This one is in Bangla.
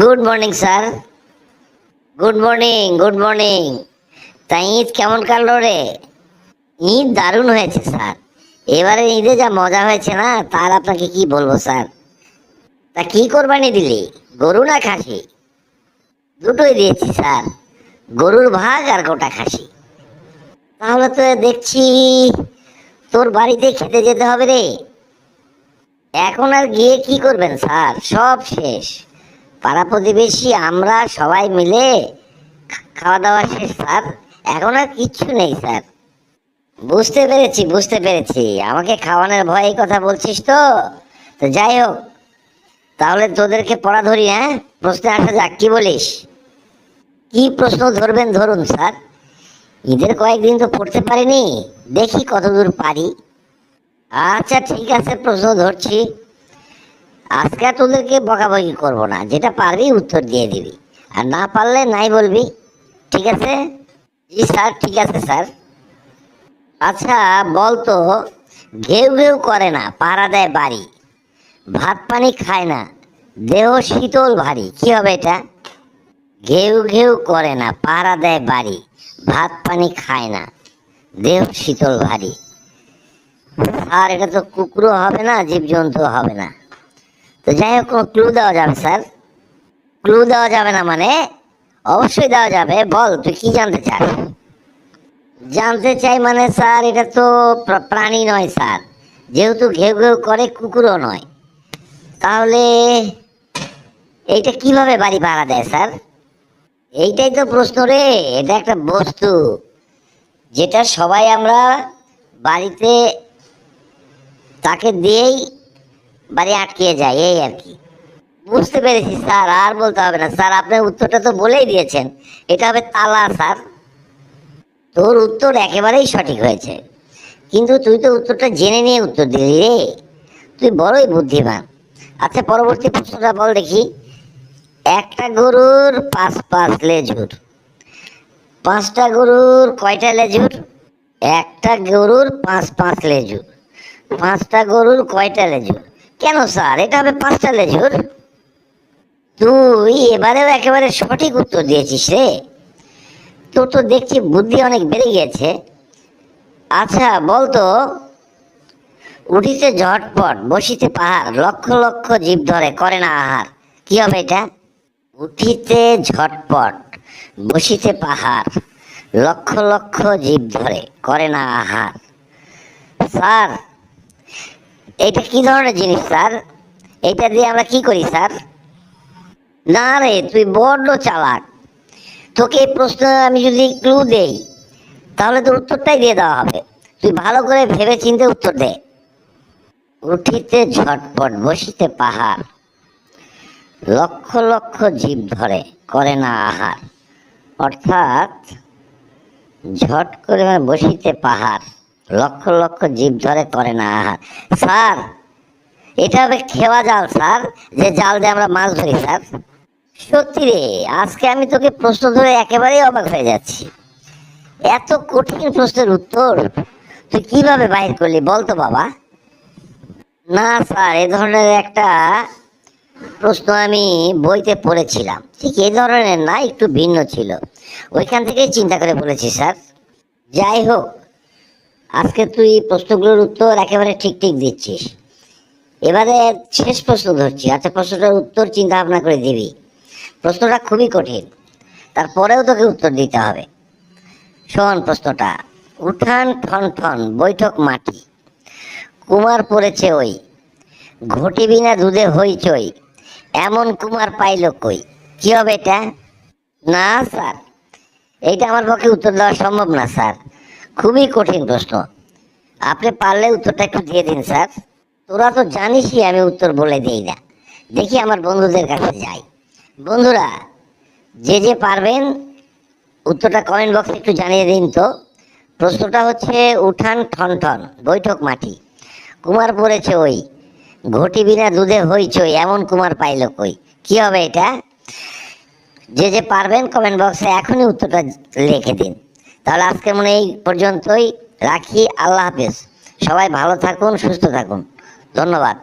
Good morning sir good morning good morning তা ঈদ কেমন কাটলো রে? ঈদ দারুণ হয়েছে স্যার এবারে ঈদে যা মজা হয়েছে না, তার আপনাকে কি বলব স্যার তা কি কোরবানি দিলি, গরু না খাসি? দুটোই দিয়েছি স্যার গরুর ভাগ আর গোটা খাসি। তাহলে তো দেখছি তোর বাড়িতে খেতে যেতে হবে রে। এখন আর গিয়ে কি করবেন স্যার সব শেষ। পাড়া প্রতিবেশী, আমরা সবাই মিলে খাওয়া দাওয়া শেষ, স্যার। এখন আর কিচ্ছু নেই, স্যার। বুঝতে পেরেছি বুঝতে পেরেছি। আমাকে খাওয়ানোর ভয়ে এই কথা বলছিস তো? তো যাই হোক, তাহলে তোদেরকে পড়া ধরি হ্যাঁ? প্রশ্নে আসা যাক, কি বলিস? কি প্রশ্ন ধরবেন ধরুন, স্যার। ঈদের কয়েকদিন তো পড়তে পারিনি। দেখি কতদূর পারি। আচ্ছা ঠিক আছে, প্রশ্ন ধরছি। আজকে তোদেরকে বকাবকি করব না। যেটা পারবি উত্তর দিয়ে দিবি। আর না পারলে নাই বলবি। ঠিক আছে? জি স্যার, ঠিক আছে স্যার। আচ্ছা বল তো, ঘেউ ঘেউ করে না পাহারা দেয় বাড়ি। ভাত পানি খায় না, দেহ শীতল ভারী, কি হবে এটা? ঘেউ ঘেউ করে না পাহারা দেয় বাড়ি, ভাত পানি খায় না, দেহ শীতল ভারী। আর এটা তো কুকুরও হবে না, জীবজন্তু হবে না। তো যাই হোক কোনো ক্লু দেওয়া যাবে স্যার। ক্লু দেওয়া যাবে না মানে অবশ্যই দেওয়া যাবে। বল, তুই কি জানতে চাস? জানতে চাই মানে স্যার, এটা তো প্রা- প্রাণী নয়, স্যার। যেহেতু ঘেউ ঘেউ করে, কুকুরও নয়। তাহলে এইটা কীভাবে বাড়ি ভাড়া দেয়, স্যার? এইটাই তো প্রশ্ন রে, এটা একটা বস্তু যেটা সবাই আমরা বাড়িতে তাকে দিয়েই বাড়ি আটকিয়ে যায়, এই আর কি। বুঝতে পেরেছি, স্যার, আর বলতে হবে না। স্যার আপনার উত্তরটা তো বলেই দিয়েছেন। এটা হবে তালা, স্যার। তোর উত্তর একেবারেই সঠিক হয়েছে। কিন্তু তুই তো উত্তরটা জেনে নিয়ে উত্তর দিলি রে। তুই বড়ই বুদ্ধিমান। আচ্ছা পরবর্তী প্রশ্নটা বল দেখি। একটা গরুর পাঁচ পাঁচ লেজুর। পাঁচটা গরুর কয়টা লেজুর? একটা গরুর পাঁচ পাঁচ লেজুর। পাঁচটা গরুর কয়টা লেজুর? কেন স্যার? এটা হবে পাঁচটা লেজুর তুই এবারেও একেবারে সঠিক উত্তর দিয়েছিস রে। তোর তো দেখছি বুদ্ধি অনেক বেড়ে গিয়েছে। আচ্ছা বলতো, উঠিতে ঝটপট বসিতে পাহাড়, লক্ষ লক্ষ জীব ধরে, করে না আহার। কি হবে এটা? উঠিতে ঝটপট বসিতে পাহাড়, লক্ষ লক্ষ জীব ধরে, করে না আহার। স্যার এটা কি ধরনের জিনিস, স্যার? এটা দিয়ে আমরা কি করি, স্যার? না রে, তুই বড্ড চালাক। তোকে এই প্রশ্ন আমি যদি ক্লু দেই, তাহলে তোর উত্তরটাই দিয়ে দেওয়া হবে। তুই ভালো করে ভেবে চিন্তে উত্তর দে। উঠিতে ঝটপট বসিতে পাহাড়। লক্ষ লক্ষ জীব ধরে, করে না আহার। অর্থাৎ ঝট করে বসিতে পাহাড়। লক্ষ লক্ষ জীব ধরে করে না আহার। স্যার, এটা হবে খেওয়া জাল, স্যার, যে জাল দিয়ে আমরা মাছ ধরি, স্যার। সত্যি রে, আজকে আমি তোকে প্রশ্ন ধরে একেবারেই অবাক হয়ে যাচ্ছি। এত কঠিন প্রশ্নের উত্তর তুই কীভাবে বাহির করলি বলতো বাবা। না, স্যার, এ ধরনের একটা প্রশ্ন আমি বইতে পড়েছিলাম। ঠিক এই ধরনের না, একটু ভিন্ন ছিল। ওইখান থেকেই চিন্তা করে বলেছি, স্যার। যাই হোক আজকে তুই প্রশ্নগুলোর উত্তর একেবারে ঠিক ঠিক দিচ্ছিস। এবারে শেষ প্রশ্ন ধরছি। আচ্ছা প্রশ্নটার উত্তর চিন্তা ভাবনা করে দিবি। প্রশ্নটা খুবই কঠিন। তারপরেও তোকে উত্তর দিতে হবে। শোন প্রশ্নটা। উঠান ঠন ঠন, বৈঠক মাটি কুমার পড়েছে ওই। ঘটি বিনা দুধে হইচই এমন কুমার পাইল কই? কি হবে এটা? না, স্যার। এইটা আমার পক্ষে উত্তর দেওয়া সম্ভব না, স্যার। খুবই কঠিন প্রশ্ন। আপনি পারলে উত্তরটা একটু দিয়ে দিন, স্যার। তোরা তো জানিসই আমি উত্তর বলে দিই না। দেখি আমার বন্ধুদের কাছে যাই। বন্ধুরা, যে যে পারবেন, উত্তরটা কমেন্ট বক্সে একটু জানিয়ে দিন তো। প্রশ্নটা হচ্ছে, উঠান ঠন ঠন বৈঠক মাটি কুমার পড়েছে ওই। ঘটি বিনা দুধে হইচই এমন কুমার পাইল কই? কি হবে এটা? যে যে পারবেন কমেন্ট বক্সে এখনই উত্তরটা লিখে দিন। তাহলে আজকে মনে এই পর্যন্তই রাখি আল্লাহ হাফেজ। সবাই ভালো থাকুন সুস্থ থাকুন। ধন্যবাদ।